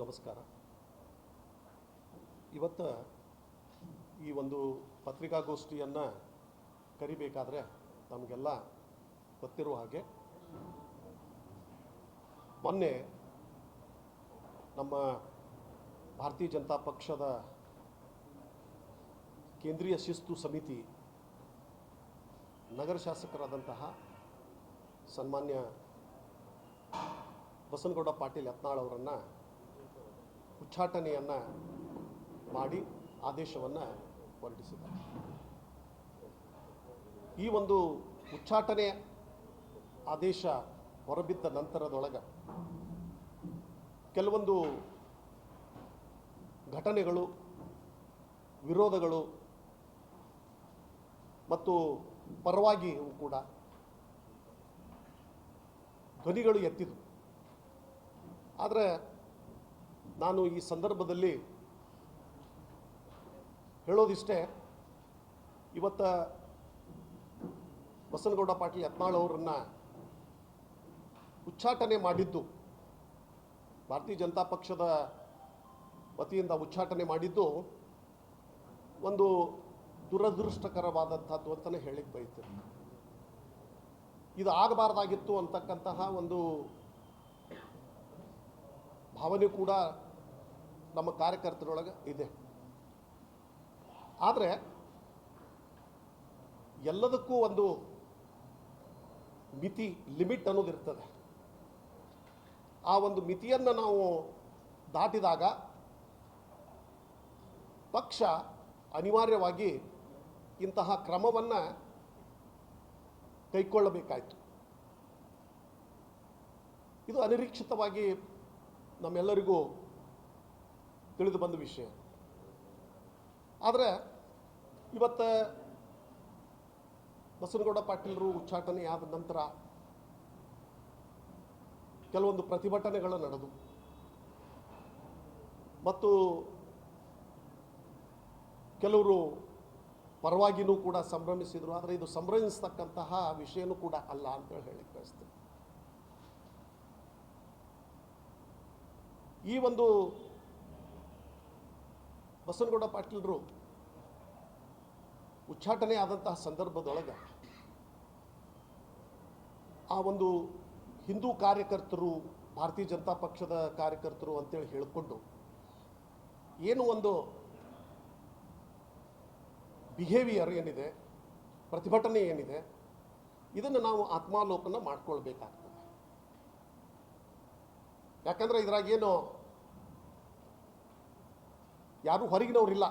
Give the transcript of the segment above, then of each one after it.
ನಮಸ್ಕಾರ. ಇವತ್ತು ಈ ಒಂದು ಪತ್ರಿಕಾಗೋಷ್ಠಿಯನ್ನು ಕರಿಬೇಕಾದ್ರೆ ನಮಗೆಲ್ಲ ಗೊತ್ತಿರುವ ಹಾಗೆ ಮೊನ್ನೆ ನಮ್ಮ ಭಾರತೀಯ ಜನತಾ ಪಕ್ಷದ ಕೇಂದ್ರೀಯ ಶಿಸ್ತು ಸಮಿತಿ ನಗರ ಶಾಸಕರಾದಂತಹ ಸನ್ಮಾನ್ಯ ಬಸನಗೌಡ ಪಾಟೀಲ್ ಯತ್ನಾಳ್ ಅವರನ್ನು ಉಚ್ಚಾಟನೆಯನ್ನು ಮಾಡಿ ಆದೇಶವನ್ನು ಹೊರಡಿಸಿದ್ದಾರೆ. ಈ ಒಂದು ಉಚ್ಚಾಟನೆ ಆದೇಶ ಹೊರಬಿದ್ದ ನಂತರದೊಳಗೆ ಕೆಲವೊಂದು ಘಟನೆಗಳು, ವಿರೋಧಗಳು ಮತ್ತು ಪರವಾಗಿ ಕೂಡ ಧ್ವನಿಗಳು ಎತ್ತಿದವು. ಆದರೆ ನಾನು ಈ ಸಂದರ್ಭದಲ್ಲಿ ಹೇಳೋದಿಷ್ಟೇ. ಇವತ್ತ ಬಸನಗೌಡ ಪಾಟೀಲ್ ಯತ್ನಾಳ್ ಅವರನ್ನು ಉಚ್ಚಾಟನೆ ಮಾಡಿದ್ದು, ಭಾರತೀಯ ಜನತಾ ಪಕ್ಷದ ವತಿಯಿಂದ ಉಚ್ಚಾಟನೆ ಮಾಡಿದ್ದು ಒಂದು ದುರದೃಷ್ಟಕರವಾದಂಥದ್ದು ಅಂತಲೇ ಹೇಳಿಕ್ಕೆ ಬಯಸ್ತೇನೆ. ಇದು ಆಗಬಾರ್ದಾಗಿತ್ತು ಅಂತಕ್ಕಂತಹ ಒಂದು ಭಾವನೆ ಕೂಡ ನಮ್ಮ ಕಾರ್ಯಕರ್ತರೊಳಗೆ ಇದೆ. ಆದರೆ ಎಲ್ಲದಕ್ಕೂ ಒಂದು ಮಿತಿ ಲಿಮಿಟ್ ಅನ್ನೋದಿರ್ತದೆ ಆ ಒಂದು ಮಿತಿಯನ್ನು ನಾವು ದಾಟಿದಾಗ ಪಕ್ಷ ಅನಿವಾರ್ಯವಾಗಿ ಇಂತಹ ಕ್ರಮವನ್ನು ಕೈಗೊಳ್ಳಬೇಕಾಯಿತು ಇದು ಅನಿರೀಕ್ಷಿತವಾಗಿ ನಮ್ಮೆಲ್ಲರಿಗೂ ತಿಳಿದು ಬಂದ ವಿಷಯ. ಆದರೆ ಇವತ್ತು ಬಸನಗೌಡ ಪಾಟೀಲರು ಉಚ್ಚಾಟನೆ ಆದ ನಂತರ ಕೆಲವೊಂದು ಪ್ರತಿಭಟನೆಗಳು ನಡೆದು ಮತ್ತು ಕೆಲವರು ಪರವಾಗಿನೂ ಕೂಡ ಸಂಭ್ರಮಿಸಿದರು. ಆದರೆ ಇದು ಸಂಭ್ರಮಿಸ್ತಕ್ಕಂತಹ ವಿಷಯನೂ ಕೂಡ ಅಲ್ಲ ಅಂತೇಳಿ ಹೇಳಿ ಬಯಸ್ತೇನೆ ಈ ಒಂದು ಬಸನಗೌಡ ಪಾಟೀಲರು ಉಚ್ಚಾಟನೆ ಆದಂತಹ ಸಂದರ್ಭದೊಳಗೆ ಆ ಒಂದು ಹಿಂದೂ ಕಾರ್ಯಕರ್ತರು, ಭಾರತೀಯ ಜನತಾ ಪಕ್ಷದ ಕಾರ್ಯಕರ್ತರು ಅಂತೇಳಿ ಹೇಳಿಕೊಂಡು ಏನು ಒಂದು ಬಿಹೇವಿಯರ್ ಏನಿದೆ, ಪ್ರತಿಭಟನೆ ಏನಿದೆ, ಇದನ್ನು ನಾವು ಆತ್ಮಾಲೋಕನ ಮಾಡ್ಕೊಳ್ಬೇಕಾಗ್ತದೆ. ಯಾಕಂದ್ರೆ ಇದ್ರಾಗೇನು ಯಾರೂ ಹೊರಗಿನವರಿಲ್ಲ.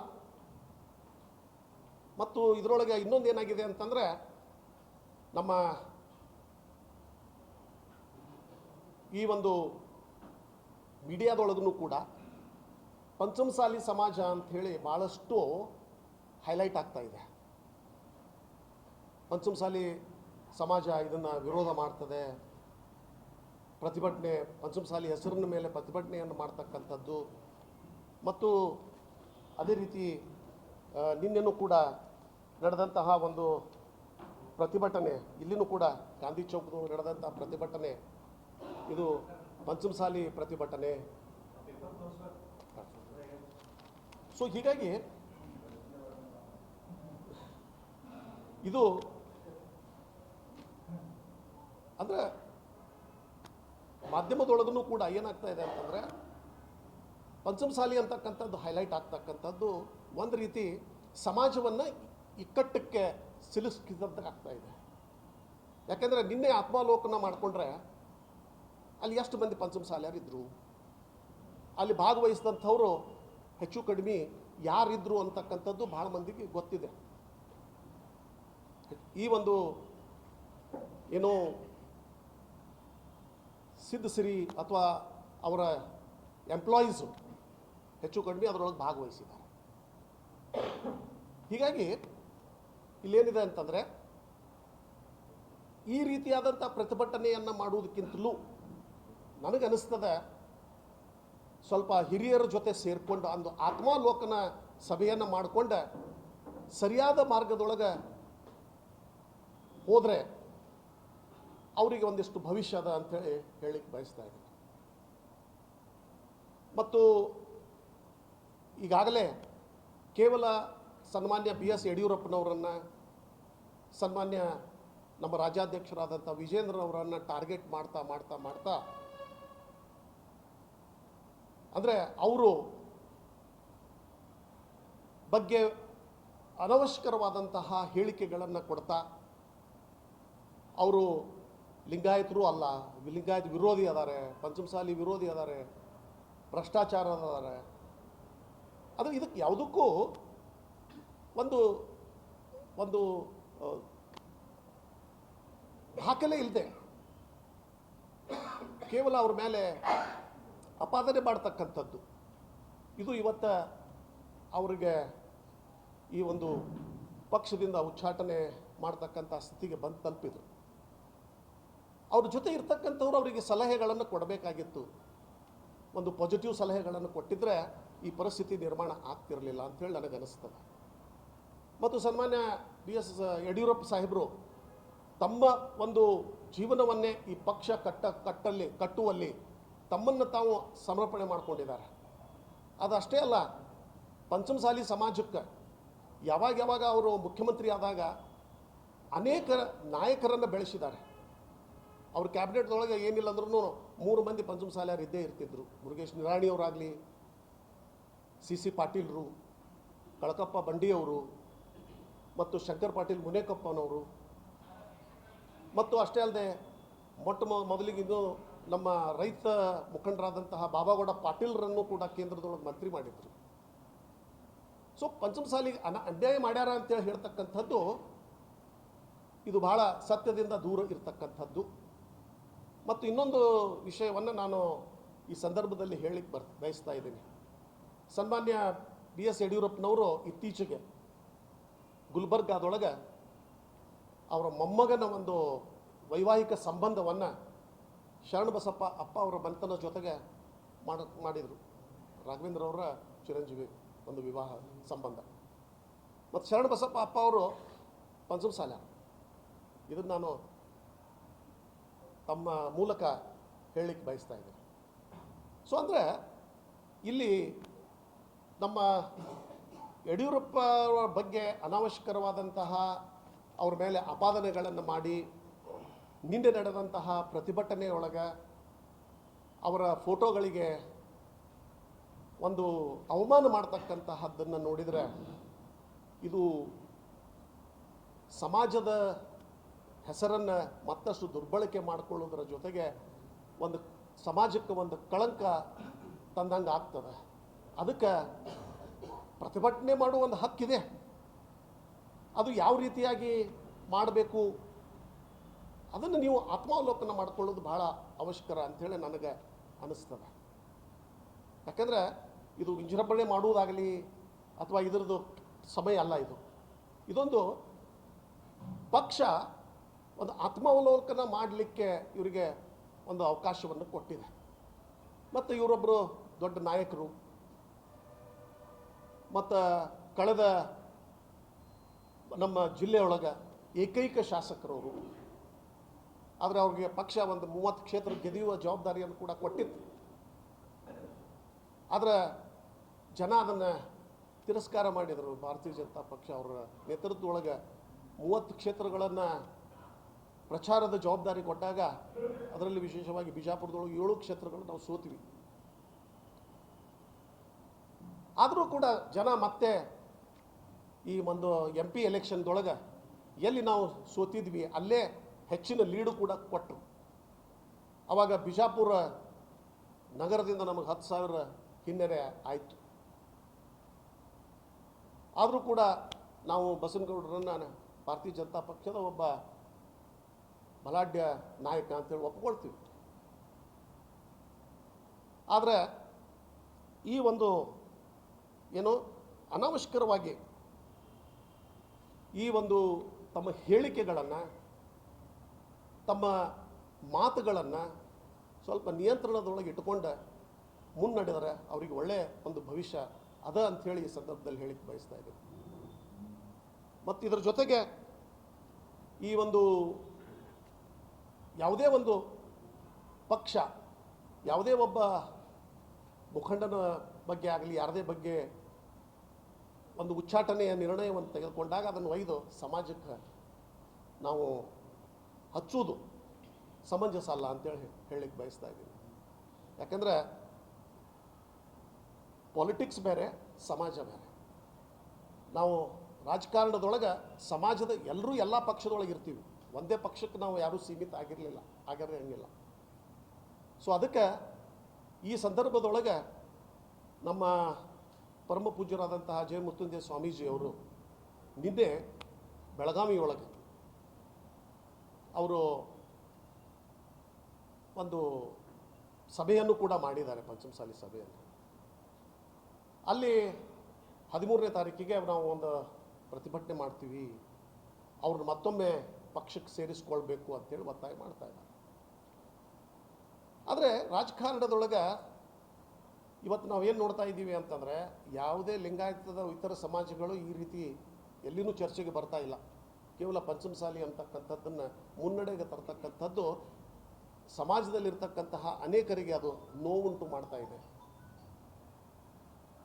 ಮತ್ತು ಇದರೊಳಗೆ ಇನ್ನೊಂದು ಏನಾಗಿದೆ ಅಂತಂದರೆ, ನಮ್ಮ ಈ ಒಂದು ಮೀಡಿಯಾದೊಳಗೂ ಕೂಡ ಪಂಚಮಸಾಲಿ ಸಮಾಜ ಅಂಥೇಳಿ ಭಾಳಷ್ಟು ಹೈಲೈಟ್ ಆಗ್ತಾ ಇದೆ. ಪಂಚಮಸಾಲಿ ಸಮಾಜ ಇದನ್ನು ವಿರೋಧ ಮಾಡ್ತದೆ. ಪ್ರತಿಭಟನೆ, ಪಂಚಮಸಾಲಿ ಹೆಸರಿನ ಮೇಲೆ ಪ್ರತಿಭಟನೆಯನ್ನು ಮಾಡ್ತಕ್ಕಂಥದ್ದು. ಮತ್ತು ಅದೇ ರೀತಿ ನಿನ್ನೆನೂ ಕೂಡ ನಡೆದಂತಹ ಒಂದು ಪ್ರತಿಭಟನೆ, ಇಲ್ಲಿನೂ ಕೂಡ ಗಾಂಧಿ ಚೌಕದಲ್ಲಿ ನಡೆದಂತಹ ಪ್ರತಿಭಟನೆ, ಇದು ಪಂಚಮಸಾಲಿ ಪ್ರತಿಭಟನೆ. ಸೊ ಹೀಗಾಗಿ ಇದು ಅಂದರೆ ಮಾಧ್ಯಮದೊಳಗೂ ಕೂಡ ಏನಾಗ್ತಾ ಇದೆ ಅಂತಂದರೆ ಪಂಚಮಸಾಲಿ ಅಂತಕ್ಕಂಥದ್ದು ಹೈಲೈಟ್ ಆಗ್ತಕ್ಕಂಥದ್ದು ಒಂದು ರೀತಿ ಸಮಾಜವನ್ನು ಇಕ್ಕಟ್ಟಕ್ಕೆ ಸಿಲುಕಿಸಿದಂತಾಗ್ತಾ ಇದೆ. ಯಾಕೆಂದರೆ ನಿನ್ನೆ ಆತ್ಮಾಲೋಕನ ಮಾಡಿಕೊಂಡ್ರೆ ಅಲ್ಲಿ ಎಷ್ಟು ಮಂದಿ ಪಂಚಮಸಾಲಿಯರಿದ್ದರು ಅಲ್ಲಿ ಭಾಗವಹಿಸಿದಂಥವರು ಹೆಚ್ಚು ಕಡಿಮೆ ಯಾರಿದ್ರು ಅಂತಕ್ಕಂಥದ್ದು ಭಾಳ ಮಂದಿಗೆ ಗೊತ್ತಿದೆ. ಈ ಒಂದು ಏನು ಸಿದ್ಧಸಿರಿ ಅಥವಾ ಅವರ ಎಂಪ್ಲಾಯೀಸು ಹೆಚ್ಚು ಕಡಿಮೆ ಅದರೊಳಗೆ ಭಾಗವಹಿಸಿದ್ದಾರೆ ಹೀಗಾಗಿ ಇಲ್ಲೇನಿದೆ ಅಂತಂದರೆ ಈ ರೀತಿಯಾದಂಥ ಪ್ರತಿಭಟನೆಯನ್ನು ಮಾಡುವುದಕ್ಕಿಂತಲೂ ನನಗನ್ನಿಸ್ತದೆ ಸ್ವಲ್ಪ ಹಿರಿಯರ ಜೊತೆ ಸೇರಿಕೊಂಡು ಒಂದು ಆತ್ಮಾಲೋಕನ ಸಭೆಯನ್ನು ಮಾಡಿಕೊಂಡು ಸರಿಯಾದ ಮಾರ್ಗದೊಳಗೆ ಹೋದರೆ ಅವರಿಗೆ ಒಂದಿಷ್ಟು ಭವಿಷ್ಯದ ಅದ ಅಂಥೇಳಿ ಹೇಳಿಕ್ಕೆ ಬಯಸ್ತಾ ಇದ್ದೀನಿ. ಮತ್ತು ಈಗಾಗಲೇ ಕೇವಲ ಸನ್ಮಾನ್ಯ ಬಿ ಎಸ್ ಯಡಿಯೂರಪ್ಪನವರನ್ನು, ಸನ್ಮಾನ್ಯ ನಮ್ಮ ರಾಜ್ಯಾಧ್ಯಕ್ಷರಾದಂಥ ವಿಜೇಂದ್ರನವರನ್ನು ಟಾರ್ಗೆಟ್ ಮಾಡ್ತಾ ಮಾಡ್ತಾ ಮಾಡ್ತಾ, ಅಂದರೆ ಅವರು ಬಗ್ಗೆ ಅನವಶ್ಯಕರವಾದಂತಹ ಹೇಳಿಕೆಗಳನ್ನು ಕೊಡ್ತಾ, ಅವರು ಲಿಂಗಾಯತರು ಅಲ್ಲ, ಲಿಂಗಾಯತ ವಿರೋಧಿ ಅದಾರೆ, ಪಂಚಮಸಾಲಿ ವಿರೋಧಿ ಅದಾರೆ, ಭ್ರಷ್ಟಾಚಾರ ಅದಾರೆ ಅದು ಇದಕ್ಕೆ ಯಾವುದಕ್ಕೂ ಒಂದು ಒಂದು ದಾಖಲೆ ಇಲ್ಲದೆ ಕೇವಲ ಅವ್ರ ಮೇಲೆ ಅಪಾದನೆ ಮಾಡ್ತಕ್ಕಂಥದ್ದು. ಇದು ಇವತ್ತ ಅವರಿಗೆ ಈ ಒಂದು ಪಕ್ಷದಿಂದ ಉಚ್ಚಾಟನೆ ಮಾಡ್ತಕ್ಕಂಥ ಸ್ಥಿತಿಗೆ ಬಂದು ತಲುಪಿದ್ರು. ಅವ್ರ ಜೊತೆ ಇರ್ತಕ್ಕಂಥವ್ರು ಅವರಿಗೆ ಸಲಹೆಗಳನ್ನು ಕೊಡಬೇಕಾಗಿತ್ತು. ಒಂದು ಪಾಸಿಟಿವ್ ಸಲಹೆಗಳನ್ನು ಕೊಟ್ಟಿದ್ರೆ ಈ ಪರಿಸ್ಥಿತಿ ನಿರ್ಮಾಣ ಆಗ್ತಿರಲಿಲ್ಲ ಅಂಥೇಳಿ ನನಗೆ ಅನಿಸ್ತದೆ ಮತ್ತು ಸನ್ಮಾನ್ಯ ಬಿ ಎಸ್ ಯಡಿಯೂರಪ್ಪ ಸಾಹೇಬರು ತಮ್ಮ ಒಂದು ಜೀವನವನ್ನೇ ಈ ಪಕ್ಷ ಕಟ್ಟ, ಕಟ್ಟಲ್ಲಿ, ಕಟ್ಟುವಲ್ಲಿ ತಮ್ಮನ್ನು ತಾವು ಸಮರ್ಪಣೆ ಮಾಡಿಕೊಂಡಿದ್ದಾರೆ. ಅದಷ್ಟೇ ಅಲ್ಲ, ಪಂಚಮಸಾಲಿ ಸಮಾಜಕ್ಕೆ ಯಾವಾಗ ಯಾವಾಗ ಅವರು ಮುಖ್ಯಮಂತ್ರಿ ಆದಾಗ ಅನೇಕ ನಾಯಕರನ್ನು ಬೆಳೆಸಿದ್ದಾರೆ. ಅವ್ರ ಕ್ಯಾಬಿನೆಟ್ದೊಳಗೆ ಏನಿಲ್ಲ ಅಂದ್ರೂ ಮೂರು ಮಂದಿ ಪಂಚಮಸಾಲಿಯರು ಇದ್ದೇ ಇರ್ತಿದ್ರು. ಮುರುಗೇಶ್ ನಿರಾಣಿಯವರಾಗಲಿ, ಸಿ ಸಿ ಪಾಟೀಲ್ರು, ಕಳಕಪ್ಪ ಬಂಡಿಯವರು ಮತ್ತು ಶಂಕರ್ ಪಾಟೀಲ್ ಮುನೇಕಪ್ಪನವರು. ಮತ್ತು ಅಷ್ಟೇ ಅಲ್ಲದೆ ಮೊಟ್ಟ ಮೊ- ಮೊದಲಿಗೆ ಇದು ನಮ್ಮ ರೈತ ಮುಖಂಡರಾದಂತಹ ಬಾಬಾಗೌಡ ಪಾಟೀಲ್ರನ್ನು ಕೂಡ ಕೇಂದ್ರದೊಳಗೆ ಮಂತ್ರಿ ಮಾಡಿದ್ರು. ಸೊ ಪಂಚಮಸಾಲಿಗೆ ಅನ ಅನ್ಯಾಯ ಮಾಡ್ಯಾರ ಅಂತೇಳಿ ಹೇಳ್ತಕ್ಕಂಥದ್ದು ಇದು ಬಹಳ ಸತ್ಯದಿಂದ ದೂರ ಇರತಕ್ಕಂಥದ್ದು. ಮತ್ತು ಇನ್ನೊಂದು ವಿಷಯವನ್ನು ನಾನು ಈ ಸಂದರ್ಭದಲ್ಲಿ ಹೇಳಿಕ್ಕೆ ಬರ್, ಬಯಸ್ತಾ ಇದ್ದೀನಿ. ಸನ್ಮಾನ್ಯ ಬಿ ಎಸ್ ಯಡಿಯೂರಪ್ಪನವರು ಇತ್ತೀಚೆಗೆ ಗುಲ್ಬರ್ಗಾದೊಳಗೆ ಅವರ ಮೊಮ್ಮಗನ ಒಂದು ವೈವಾಹಿಕ ಸಂಬಂಧವನ್ನು ಶರಣಬಸಪ್ಪ ಅಪ್ಪ ಅವರ ಬಂತನ ಜೊತೆಗೆ ಮಾಡ, ಮಾಡಿದರು. ರಾಘವೇಂದ್ರ ಅವರ ಚಿರಂಜೀವಿ ಒಂದು ವಿವಾಹ ಸಂಬಂಧ. ಮತ್ತು ಶರಣಬಸಪ್ಪ ಅಪ್ಪ ಅವರು ಪಂಚಮಸಾಲ. ಇದನ್ನು ನಾನು ತಮ್ಮ ಮೂಲಕ ಹೇಳಲಿಕ್ಕೆ ಬಯಸ್ತಾ ಇದ್ದಾರೆ. ಸೊ ಅಂದರೆ ಇಲ್ಲಿ ನಮ್ಮ ಯಡಿಯೂರಪ್ಪ ಬಗ್ಗೆ ಅನಾವಶ್ಯಕರವಾದಂತಹ ಅವ್ರ ಮೇಲೆ ಅಪಾದನೆಗಳನ್ನು ಮಾಡಿ, ನಿನ್ನೆ ನಡೆದಂತಹ ಪ್ರತಿಭಟನೆಯೊಳಗೆ ಅವರ ಫೋಟೋಗಳಿಗೆ ಒಂದು ಅವಮಾನ ಮಾಡ್ತಕ್ಕಂತಹದ್ದನ್ನು ನೋಡಿದರೆ ಇದು ಸಮಾಜದ ಹೆಸರನ್ನು ಮತ್ತಷ್ಟು ದುರ್ಬಳಕೆ ಮಾಡಿಕೊಳ್ಳೋದ್ರ ಜೊತೆಗೆ ಒಂದು ಸಮಾಜಕ್ಕೆ ಒಂದು ಕಳಂಕ ತಂದಂಗೆ ಆಗ್ತದೆ. ಅದಕ್ಕೆ ಪ್ರತಿಭಟನೆ ಮಾಡುವ ಒಂದು ಹಕ್ಕಿದೆ. ಅದು ಯಾವ ರೀತಿಯಾಗಿ ಮಾಡಬೇಕು? ಅದನ್ನು ನೀವು ಆತ್ಮಾವಲೋಕನ ಮಾಡಿಕೊಳ್ಳೋದು ಬಹಳ ಅವಶ್ಯಕರ ಅಂಥೇಳಿ ನನಗೆ ಅನ್ನಿಸ್ತದೆ ಯಾಕಂದರೆ ಇದು ವಿಜೃಂಭಣೆ ಮಾಡುವುದಾಗಲಿ ಅಥವಾ ಇದರದ್ದು ಸಮಯ ಅಲ್ಲ ಇದು. ಇದೊಂದು ಪಕ್ಷ ಒಂದು ಆತ್ಮಾವಲೋಕನ ಮಾಡಲಿಕ್ಕೆ ಇವರಿಗೆ ಒಂದು ಅವಕಾಶವನ್ನು ಕೊಟ್ಟಿದೆ. ಮತ್ತು ಇವರೊಬ್ಬರು ದೊಡ್ಡ ನಾಯಕರು. ಮತ್ತು ಕಳೆದ ನಮ್ಮ ಜಿಲ್ಲೆಯೊಳಗೆ ಏಕೈಕ ಶಾಸಕರವರು. ಆದರೆ ಅವ್ರಿಗೆ ಪಕ್ಷ ಒಂದು ಮೂವತ್ತು ಕ್ಷೇತ್ರ ಗೆದಿಯುವ ಜವಾಬ್ದಾರಿಯನ್ನು ಕೂಡ ಕೊಟ್ಟಿತ್ತು ಆದರೆ ಜನ ಅದನ್ನು ತಿರಸ್ಕಾರ ಮಾಡಿದರು. ಭಾರತೀಯ ಜನತಾ ಪಕ್ಷ ಅವರ ನೇತೃತ್ವದೊಳಗೆ ಮೂವತ್ತು ಕ್ಷೇತ್ರಗಳನ್ನು ಪ್ರಚಾರದ ಜವಾಬ್ದಾರಿ ಕೊಟ್ಟಾಗ ಅದರಲ್ಲಿ ವಿಶೇಷವಾಗಿ ಬಿಜಾಪುರದೊಳಗೆ ಏಳು ಕ್ಷೇತ್ರಗಳು ನಾವು ಸೋತೀವಿ. ಆದರೂ ಕೂಡ ಜನ ಮತ್ತೆ ಈ ಒಂದು ಎಂ ಪಿ ಎಲೆಕ್ಷನ್ದೊಳಗೆ ಎಲ್ಲಿ ನಾವು ಸೋತಿದ್ವಿ, ಅಲ್ಲೇ ಹೆಚ್ಚಿನ ಲೀಡು ಕೂಡ ಕೊಟ್ಟರು ಆವಾಗ ಬಿಜಾಪುರ ನಗರದಿಂದ ನಮಗೆ ಹತ್ತು ಸಾವಿರ ಹಿನ್ನಡೆ ಆಯಿತು. ಆದರೂ ಕೂಡ ನಾವು ಬಸನಗೌಡರನ್ನು ಭಾರತೀಯ ಜನತಾ ಪಕ್ಷದ ಒಬ್ಬ ಬಲಾಢ್ಯ ನಾಯಕ ಅಂತೇಳಿ ಒಪ್ಕೊಳ್ತೀವಿ. ಆದರೆ ಈ ಒಂದು ಏನು ಅನಾವಶ್ಯಕರವಾಗಿ ಈ ಒಂದು ತಮ್ಮ ಹೇಳಿಕೆಗಳನ್ನು, ತಮ್ಮ ಮಾತುಗಳನ್ನು ಸ್ವಲ್ಪ ನಿಯಂತ್ರಣದೊಳಗೆ ಇಟ್ಟುಕೊಂಡು ಮುನ್ನಡೆದರೆ ಅವರಿಗೆ ಒಳ್ಳೆಯ ಒಂದು ಭವಿಷ್ಯ ಅದ ಅಂಥೇಳಿ ಈ ಸಂದರ್ಭದಲ್ಲಿ ಹೇಳಿಕ್ಕೆ ಬಯಸ್ತಾ ಇದ್ದೀನಿ. ಮತ್ತು ಇದರ ಜೊತೆಗೆ ಈ ಒಂದು ಯಾವುದೇ ಒಂದು ಪಕ್ಷ, ಯಾವುದೇ ಒಬ್ಬ ಮುಖಂಡನ ಬಗ್ಗೆ ಆಗಲಿ, ಯಾರದೇ ಬಗ್ಗೆ ಒಂದು ಉಚ್ಚಾಟನೆಯ ನಿರ್ಣಯವನ್ನು ತೆಗೆದುಕೊಂಡಾಗ ಅದನ್ನು ಒಯ್ದು ಸಮಾಜಕ್ಕೆ ನಾವು ಹಚ್ಚುವುದು ಸಮಂಜಸ ಅಲ್ಲ ಅಂತೇಳಿ ಹೇಳಲಿಕ್ಕೆ ಬಯಸ್ತಾ ಇದ್ದೀನಿ. ಯಾಕಂದರೆ ಪಾಲಿಟಿಕ್ಸ್ ಬೇರೆ, ಸಮಾಜ ಬೇರೆ. ನಾವು ರಾಜಕಾರಣದೊಳಗೆ ಸಮಾಜದ ಎಲ್ಲರೂ ಎಲ್ಲ ಪಕ್ಷದೊಳಗೆ ಇರ್ತೀವಿ. ಒಂದೇ ಪಕ್ಷಕ್ಕೆ ನಾವು ಯಾರೂ ಸೀಮಿತ ಆಗಿರಲಿಲ್ಲ, ಆಗಿರಂಗಿಲ್ಲ. ಸೊ ಅದಕ್ಕೆ ಈ ಸಂದರ್ಭದೊಳಗೆ ನಮ್ಮ ಪರಮ ಪೂಜ್ಯರಾದಂತಹ ಜಯ ಮುತ್ತುಂಜಯ ಸ್ವಾಮೀಜಿಯವರು ನಿನ್ನೆ ಬೆಳಗಾವಿಯೊಳಗೆ ಅವರು ಒಂದು ಸಭೆಯನ್ನು ಕೂಡ ಮಾಡಿದ್ದಾರೆ, ಪಂಚಮಸಾಲಿ ಸಭೆಯನ್ನು ಅಲ್ಲಿ ಹದಿಮೂರನೇ ತಾರೀಕಿಗೆ ನಾವು ಒಂದು ಪ್ರತಿಭಟನೆ ಮಾಡ್ತೀವಿ. ಅವ್ರನ್ನ ಮತ್ತೊಮ್ಮೆ ಪಕ್ಷಕ್ಕೆ ಸೇರಿಸ್ಕೊಳ್ಬೇಕು ಅಂತೇಳಿ ಒತ್ತಾಯ ಮಾಡ್ತಾ ಇದ್ದಾರೆ. ಆದರೆ ರಾಜಕಾರಣದೊಳಗೆ ಇವತ್ತು ನಾವೇನು ನೋಡ್ತಾ ಇದ್ದೀವಿ ಅಂತಂದರೆ ಯಾವುದೇ ಲಿಂಗಾಯತದ ಇತರ ಸಮಾಜಗಳು ಈ ರೀತಿ ಎಲ್ಲಿನೂ ಚರ್ಚೆಗೆ ಬರ್ತಾ ಇಲ್ಲ. ಕೇವಲ ಪಂಚಮಸಾಲಿ ಅಂತಕ್ಕಂಥದ್ದನ್ನು ಮುನ್ನಡೆಗೆ ತರ್ತಕ್ಕಂಥದ್ದು ಸಮಾಜದಲ್ಲಿರ್ತಕ್ಕಂತಹ ಅನೇಕರಿಗೆ ಅದು ನೋವುಂಟು ಮಾಡ್ತಾ ಇದೆ.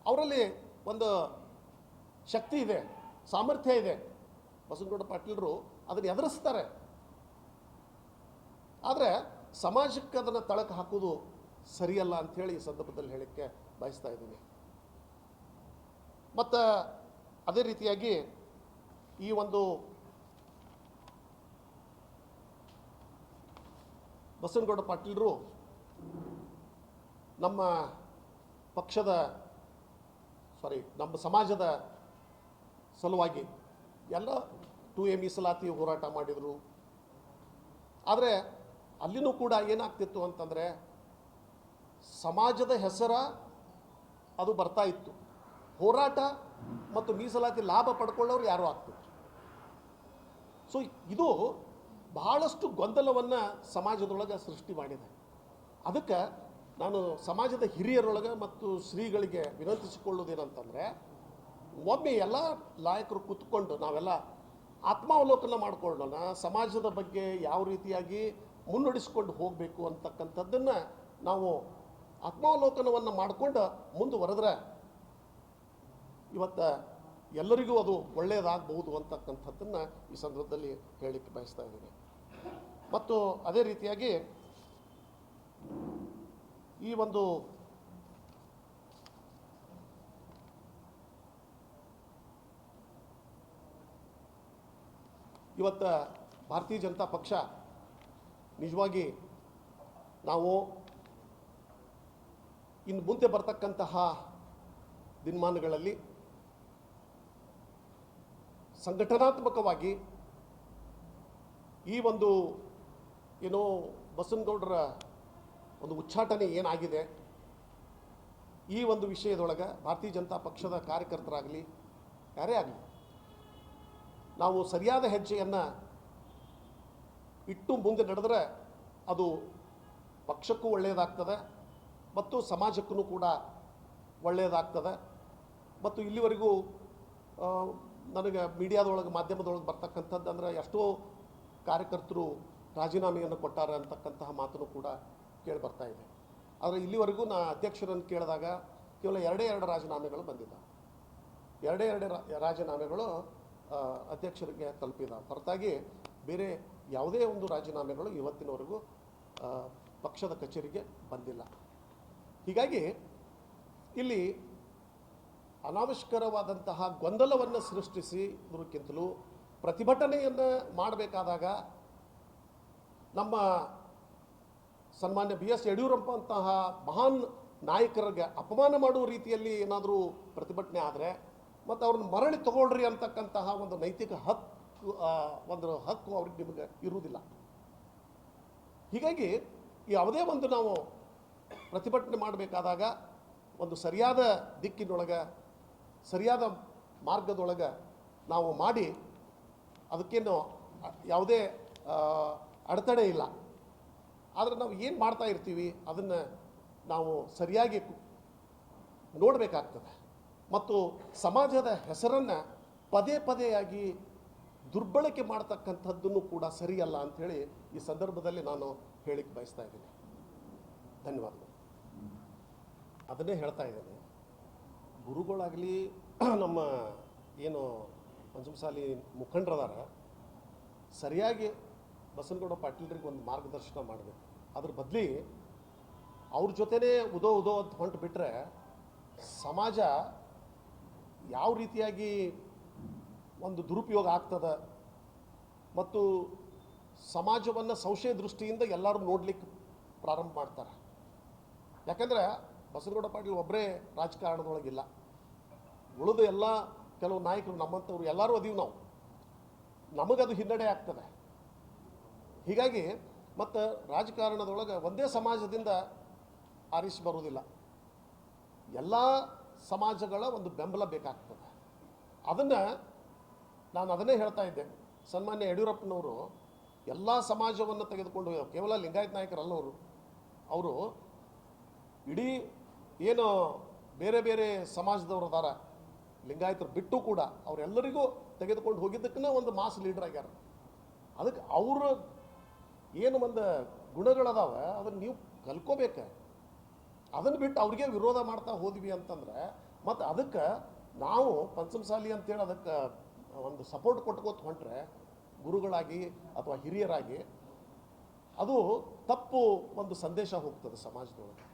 ಅವರಲ್ಲಿ ಒಂದು ಶಕ್ತಿ ಇದೆ, ಸಾಮರ್ಥ್ಯ ಇದೆ. ಬಸವನಗೌಡ ಪಾಟೀಲರು ಅದನ್ನು ಎದುರಿಸ್ತಾರೆ. ಆದರೆ ಸಮಾಜಕ್ಕೆ ಅದನ್ನು ತಳಕ ಹಾಕೋದು ಸರಿಯಲ್ಲ ಅಂಥೇಳಿ ಈ ಸಂದರ್ಭದಲ್ಲಿ ಹೇಳಕ್ಕೆ ಬಯಸ್ತಾ ಇದ್ದೀನಿ. ಮತ್ತು ಅದೇ ರೀತಿಯಾಗಿ ಈ ಒಂದು ಬಸವನಗೌಡ ಪಾಟೀಲರು ನಮ್ಮ ಪಕ್ಷದ ಸಾರಿ ನಮ್ಮ ಸಮಾಜದ ಸಲುವಾಗಿ ಎಲ್ಲ ಟು ಎ ಮೀಸಲಾತಿ ಹೋರಾಟ ಮಾಡಿದರು. ಆದರೆ ಅಲ್ಲಿನೂ ಕೂಡ ಏನಾಗ್ತಿತ್ತು ಅಂತಂದರೆ ಸಮಾಜದ ಹೆಸರ ಅದು ಬರ್ತಾ ಇತ್ತು. ಹೋರಾಟ ಮತ್ತು ಮೀಸಲಾತಿ ಲಾಭ ಪಡ್ಕೊಳ್ಳೋರು ಯಾರು ಆಗ್ತಿತ್ತು ಸೊ ಇದು ಬಹಳಷ್ಟು ಗೊಂದಲವನ್ನು ಸಮಾಜದೊಳಗೆ ಸೃಷ್ಟಿ ಮಾಡಿದೆ. ಅದಕ್ಕೆ ನಾನು ಸಮಾಜದ ಹಿರಿಯರೊಳಗೆ ಮತ್ತು ಶ್ರೀಗಳಿಗೆ ವಿನಂತಿಸಿಕೊಳ್ಳೋದೇನಂತಂದರೆ, ಒಮ್ಮೆ ಎಲ್ಲ ನಾಯಕರು ಕೂತ್ಕೊಂಡು ನಾವೆಲ್ಲ ಆತ್ಮಾವಲೋಕನ ಮಾಡಿಕೊಳ್ಳೋಣ, ಸಮಾಜದ ಬಗ್ಗೆ ಯಾವ ರೀತಿಯಾಗಿ ಮುನ್ನಡೆಸ್ಕೊಂಡು ಹೋಗಬೇಕು ಅಂತಕ್ಕಂಥದ್ದನ್ನು ನಾವು ಆತ್ಮಾವಲೋಕನವನ್ನು ಮಾಡಿಕೊಂಡು ಮುಂದುವರೆದ್ರೆ ಇವತ್ತು ಎಲ್ಲರಿಗೂ ಅದು ಒಳ್ಳೆಯದಾಗಬಹುದು ಅಂತಕ್ಕಂಥದ್ದನ್ನು ಈ ಸಂದರ್ಭದಲ್ಲಿ ಹೇಳಲಿಕ್ಕೆ ಬಯಸ್ತಾ ಇದ್ದೀನಿ. ಮತ್ತು ಅದೇ ರೀತಿಯಾಗಿ ಈ ಒಂದು ಇವತ್ತು ಭಾರತೀಯ ಜನತಾ ಪಕ್ಷ ನಿಜವಾಗಿ ನಾವು ಇನ್ನು ಮುಂದೆ ಬರ್ತಕ್ಕಂತಹ ದಿನಮಾನಗಳಲ್ಲಿ ಸಂಘಟನಾತ್ಮಕವಾಗಿ ಈ ಒಂದು ಏನೋ ಬಸವನಗೌಡರ ಒಂದು ಉಚ್ಚಾಟನೆ ಏನಾಗಿದೆ, ಈ ಒಂದು ವಿಷಯದೊಳಗೆ ಭಾರತೀಯ ಜನತಾ ಪಕ್ಷದ ಕಾರ್ಯಕರ್ತರಾಗಲಿ, ಯಾರೇ ಆಗಲಿ ನಾವು ಸರಿಯಾದ ಹೆಜ್ಜೆಯನ್ನು ಇಟ್ಟು ಮುಂದೆ ನಡೆದರೆ ಅದು ಪಕ್ಷಕ್ಕೂ ಒಳ್ಳೆಯದಾಗ್ತದೆ ಮತ್ತು ಸಮಾಜಕ್ಕೂ ಕೂಡ ಒಳ್ಳೆಯದಾಗ್ತದೆ ಮತ್ತು ಇಲ್ಲಿವರೆಗೂ ನನಗೆ ಮೀಡಿಯಾದೊಳಗೆ, ಮಾಧ್ಯಮದೊಳಗೆ ಬರ್ತಕ್ಕಂಥದ್ದು ಅಂದರೆ ಎಷ್ಟೋ ಕಾರ್ಯಕರ್ತರು ರಾಜೀನಾಮೆಯನ್ನು ಕೊಟ್ಟಾರೆ ಅಂತಕ್ಕಂತಹ ಮಾತನ್ನು ಕೂಡ ಕೇಳಿ ಬರ್ತಾ ಇದೆ. ಆದರೆ ಇಲ್ಲಿವರೆಗೂ ನಾ ಅಧ್ಯಕ್ಷರನ್ನು ಕೇಳಿದಾಗ ಕೇವಲ ಎರಡೇ ಎರಡು ರಾಜೀನಾಮೆಗಳು ಬಂದಿದ್ದಾವೆ. ಎರಡೇ ಎರಡೇ ರಾಜೀನಾಮೆಗಳು ಅಧ್ಯಕ್ಷರಿಗೆ ತಲುಪಿದ ಹೊರತಾಗಿ ಬೇರೆ ಯಾವುದೇ ಒಂದು ರಾಜೀನಾಮೆಗಳು ಇವತ್ತಿನವರೆಗೂ ಪಕ್ಷದ ಕಚೇರಿಗೆ ಬಂದಿಲ್ಲ. ಹೀಗಾಗಿ ಇಲ್ಲಿ ಅನಾವಿಷ್ಕರವಾದಂತಹ ಗೊಂದಲವನ್ನು ಸೃಷ್ಟಿಸಿ ಇದಕ್ಕಿಂತಲೂ ಪ್ರತಿಭಟನೆಯನ್ನು ಮಾಡಬೇಕಾದಾಗ ನಮ್ಮ ಸನ್ಮಾನ್ಯ ಬಿ ಎಸ್ ಯಡಿಯೂರಪ್ಪ ಅಂತಹ ಮಹಾನ್ ನಾಯಕರಿಗೆ ಅಪಮಾನ ಮಾಡುವ ರೀತಿಯಲ್ಲಿ ಏನಾದರೂ ಪ್ರತಿಭಟನೆ ಆದರೆ ಮತ್ತು ಅವ್ರನ್ನ ಮರಳಿ ತಗೊಳ್ರಿ ಅಂತಕ್ಕಂತಹ ಒಂದು ನೈತಿಕ ಹಕ್ಕು ಒಂದು ಹಕ್ಕು ಅವ್ರಿಗೆ ನಿಮಗೆ ಇರುವುದಿಲ್ಲ. ಹೀಗಾಗಿ ಯಾವುದೇ ಒಂದು ನಾವು ಪ್ರತಿಭಟನೆ ಮಾಡಬೇಕಾದಾಗ ಒಂದು ಸರಿಯಾದ ದಿಕ್ಕಿನೊಳಗೆ, ಸರಿಯಾದ ಮಾರ್ಗದೊಳಗೆ ನಾವು ಮಾಡಿ ಅದಕ್ಕೇನು ಯಾವುದೇ ಅಡೆತಡೆ ಇಲ್ಲ. ಆದರೆ ನಾವು ಏನು ಮಾಡ್ತಾ ಇರ್ತೀವಿ ಅದನ್ನು ನಾವು ಸರಿಯಾಗಿ ನೋಡಬೇಕಾಗ್ತದೆ. ಮತ್ತು ಸಮಾಜದ ಹೆಸರನ್ನು ಪದೇ ಪದೇಯಾಗಿ ದುರ್ಬಳಕೆ ಮಾಡ್ತಕ್ಕಂಥದ್ದನ್ನು ಕೂಡ ಸರಿಯಲ್ಲ ಅಂಥೇಳಿ ಈ ಸಂದರ್ಭದಲ್ಲಿ ನಾನು ಹೇಳಿಕ್ಕೆ ಬಯಸ್ತಾ ಇದ್ದೀನಿ. ಧನ್ಯವಾದಗಳು. ಅದನ್ನೇ ಹೇಳ್ತಾ ಇದ್ದೇನೆ. ಗುರುಗಳಾಗಲಿ ನಮ್ಮ ಏನು ಪಂಚಮಸಾಲಿ ಮುಖಂಡರದಾರ, ಸರಿಯಾಗಿ ಬಸನಗೌಡ ಪಾಟೀಲ್ರಿಗೆ ಒಂದು ಮಾರ್ಗದರ್ಶನ ಮಾಡಬೇಕು. ಅದ್ರ ಬದಲಿ ಅವ್ರ ಜೊತೆನೇ ಉದೋ ಉದೋ ಅಂತ ಹೊಂಟು ಬಿಟ್ಟರೆ ಸಮಾಜ ಯಾವ ರೀತಿಯಾಗಿ ಒಂದು ದುರುಪಯೋಗ ಆಗ್ತದೆ ಮತ್ತು ಸಮಾಜವನ್ನು ಸಂಶಯ ದೃಷ್ಟಿಯಿಂದ ಎಲ್ಲರೂ ನೋಡಲಿಕ್ಕೆ ಪ್ರಾರಂಭ ಮಾಡ್ತಾರೆ. ಯಾಕಂದ್ರೆ ಬಸನಗೌಡ ಪಾಟೀಲ್ ಒಬ್ಬರೇ ರಾಜಕಾರಣದೊಳಗಿಲ್ಲ. ಉಳಿದು ಎಲ್ಲ ಕೆಲವು ನಾಯಕರು ನಮ್ಮಂಥವ್ರು ಎಲ್ಲರೂ ಅದೀವಿ ನಾವು. ನಮಗದು ಹಿನ್ನಡೆ ಆಗ್ತದೆ. ಹೀಗಾಗಿ ಮತ್ತು ರಾಜಕಾರಣದೊಳಗೆ ಒಂದೇ ಸಮಾಜದಿಂದ ಆರಿಸಿ ಬರುವುದಿಲ್ಲ. ಎಲ್ಲ ಸಮಾಜಗಳ ಒಂದು ಬೆಂಬಲ ಬೇಕಾಗ್ತದೆ. ಅದನ್ನು ನಾನು ಅದನ್ನೇ ಹೇಳ್ತಾ ಇದ್ದೆ. ಸನ್ಮಾನ್ಯ ಯಡಿಯೂರಪ್ಪನವರು ಎಲ್ಲ ಸಮಾಜವನ್ನು ತೆಗೆದುಕೊಂಡು ಕೇವಲ ಲಿಂಗಾಯತ್ ನಾಯಕರಲ್ಲವರು ಅವರು ಇಡೀ ಏನು ಬೇರೆ ಬೇರೆ ಸಮಾಜದವರು ಅದಾರ. ಲಿಂಗಾಯತರು ಬಿಟ್ಟು ಕೂಡ ಅವರೆಲ್ಲರಿಗೂ ತೆಗೆದುಕೊಂಡು ಹೋಗಿದ್ದಕ್ಕನ್ನ ಒಂದು ಮಾಸ್ ಲೀಡರ್ ಆಗ್ಯಾರ. ಅದಕ್ಕೆ ಅವರು ಏನು ಒಂದು ಗುಣಗಳದಾವ, ಅದನ್ನು ನೀವು ಕಲ್ಕೋಬೇಕು. ಅದನ್ನು ಬಿಟ್ಟು ಅವ್ರಿಗೆ ವಿರೋಧ ಮಾಡ್ತಾ ಹೋದ್ವಿ ಅಂತಂದ್ರೆ ಮತ್ತು ಅದಕ್ಕೆ ನಾವು ಪಂಚಮಸಾಲಿ ಅಂತೇಳಿ ಅದಕ್ಕೆ ಒಂದು ಸಪೋರ್ಟ್ ಕೊಟ್ಕೋತ ಹೊಂಟ್ರೆ, ಗುರುಗಳಾಗಿ ಅಥವಾ ಹಿರಿಯರಾಗಿ, ಅದು ತಪ್ಪು ಒಂದು ಸಂದೇಶ ಹೋಗ್ತದೆ ಸಮಾಜದೊಳಗೆ.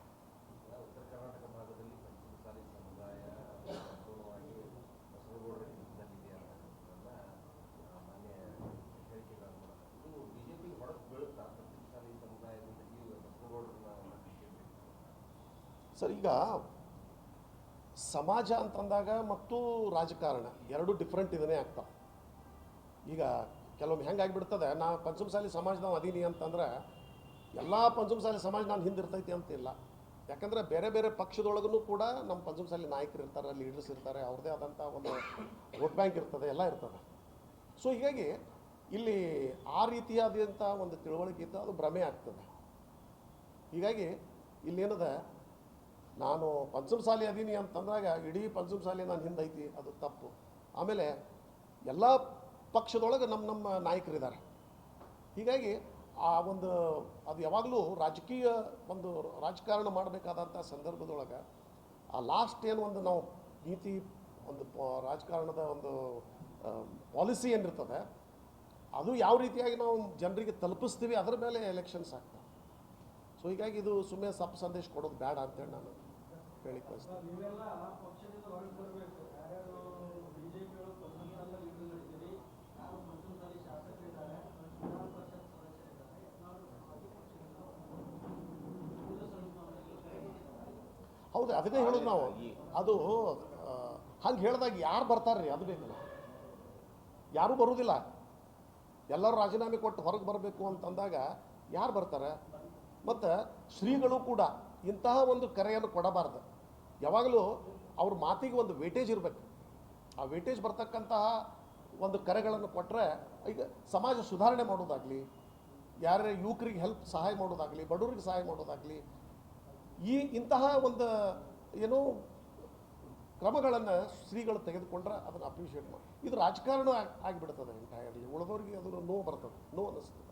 ಸರ್, ಈಗ ಸಮಾಜ ಅಂತಂದಾಗ ಮತ್ತು ರಾಜಕಾರಣ ಎರಡು ಡಿಫ್ರೆಂಟ್ ಇದನ್ನೇ ಆಗ್ತಾವೆ. ಈಗ ಕೆಲವೊಮ್ಮೆ ಹೆಂಗೆ ಆಗಿಬಿಡ್ತದೆ, ನಾ ಪಂಚಮಸಾಲಿ ಸಮಾಜದವ ಅದೀನಿ ಅಂತಂದ್ರೆ ಎಲ್ಲ ಪಂಚಮಸಾಲಿ ಸಮಾಜ ನಾನು ಹಿಂದಿರ್ತೈತಿ ಅಂತಿಲ್ಲ ಯಾಕಂದರೆ ಬೇರೆ ಬೇರೆ ಪಕ್ಷದೊಳಗೂ ಕೂಡ ನಮ್ಮ ಪಂಚಮಸಾಲಿ ನಾಯಕರು ಇರ್ತಾರೆ ಲೀಡರ್ಸ್ ಇರ್ತಾರೆ ಅವ್ರದ್ದೇ ಆದಂಥ ಒಂದು ವೋಟ್ ಬ್ಯಾಂಕ್ ಇರ್ತದೆ, ಎಲ್ಲ ಇರ್ತದೆ. ಸೊ ಹೀಗಾಗಿ ಇಲ್ಲಿ ಆ ರೀತಿಯಾದಂಥ ಒಂದು ತಿಳುವಳಿಕೆ ಇತ್ತು ಅದು ಭ್ರಮೆ ಆಗ್ತದೆ. ಹೀಗಾಗಿ ಇಲ್ಲೇನದ ನಾನು ಪಂಚಮಸಾಲಿ ಅದೀನಿ ಅಂತಂದಾಗ ಇಡೀ ಪಂಚಮಸಾಲಿ ನಾನು ಹಿಂದೈತಿ, ಅದು ತಪ್ಪು. ಆಮೇಲೆ ಎಲ್ಲ ಪಕ್ಷದೊಳಗೆ ನಮ್ಮ ನಮ್ಮ ನಾಯಕರಿದ್ದಾರೆ ಹೀಗಾಗಿ ಆ ಒಂದು ಅದು ಯಾವಾಗಲೂ ರಾಜಕೀಯ ಒಂದು ರಾಜಕಾರಣ ಮಾಡಬೇಕಾದಂಥ ಸಂದರ್ಭದೊಳಗೆ ಆ ಲಾಸ್ಟ್ ಏನು ಒಂದು ನಾವು ನೀತಿ ಒಂದು ರಾಜಕಾರಣದ ಒಂದು ಪಾಲಿಸಿ ಏನಿರ್ತದೆ, ಅದು ಯಾವ ರೀತಿಯಾಗಿ ನಾವು ಜನರಿಗೆ ತಲುಪಿಸ್ತೀವಿ ಅದರ ಮೇಲೆ ಎಲೆಕ್ಷನ್ಸ್ ಆಗ್ತವೆ. ಸೊ ಹೀಗಾಗಿ ಇದು ಸುಮ್ಮನೆ ಸಪ್ ಸಂದೇಶ ಕೊಡೋದು ಬೇಡ ಅಂತೇಳಿ ನಾನು ಸಂಘಟನೆಗಳಲ್ಲಿ ಹೌದು ಅದನ್ನೇ ಹೇಳೋದು ನಾವು. ಅದು ಹಂಗೆ ಹೇಳಿದಾಗ ಯಾರು ಬರ್ತಾರ್ರಿ ಅದು ಬೇಕಲ್ಲ ಯಾರೂ ಬರುವುದಿಲ್ಲ ಎಲ್ಲರೂ ರಾಜೀನಾಮೆ ಕೊಟ್ಟು ಹೊರಗೆ ಬರಬೇಕು ಅಂತಂದಾಗ ಯಾರು ಬರ್ತಾರೆ? ಮತ್ತು ಶ್ರೀಗಳು ಕೂಡ ಇಂತಹ ಒಂದು ಕರೆಯನ್ನು ಕೊಡಬಾರ್ದು. ಯಾವಾಗಲೂ ಅವ್ರ ಮಾತಿಗೆ ಒಂದು ವೇಟೇಜ್ ಇರಬೇಕು. ಆ ವೇಟೇಜ್ ಬರ್ತಕ್ಕಂತಹ ಒಂದು ಕರೆಗಳನ್ನು ಕೊಟ್ಟರೆ ಈಗ ಸಮಾಜ ಸುಧಾರಣೆ ಮಾಡೋದಾಗಲಿ ಯಾರೇ ಯುವಕರಿಗೆ ಹೆಲ್ಪ್ ಸಹಾಯ ಮಾಡೋದಾಗಲಿ ಬಡವರಿಗೆ ಸಹಾಯ ಮಾಡೋದಾಗಲಿ ಈ ಇಂತಹ ಒಂದು ಏನು ಕ್ರಮಗಳನ್ನು ಶ್ರೀಗಳು ತೆಗೆದುಕೊಂಡ್ರೆ ಅದನ್ನು ಅಪ್ರಿಷಿಯೇಟ್ ಮಾಡಿ ಇದು ರಾಜಕಾರಣ ಆಗಿ- ಆಗಿಬಿಡ್ತದೆ ಎಂಟೈರ್ಲಿ ಉಳಿದವ್ರಿಗೆ ಅದು ನೋವು ಬರ್ತದೆ, ನೋವು ಅನ್ನಿಸ್ತದೆ.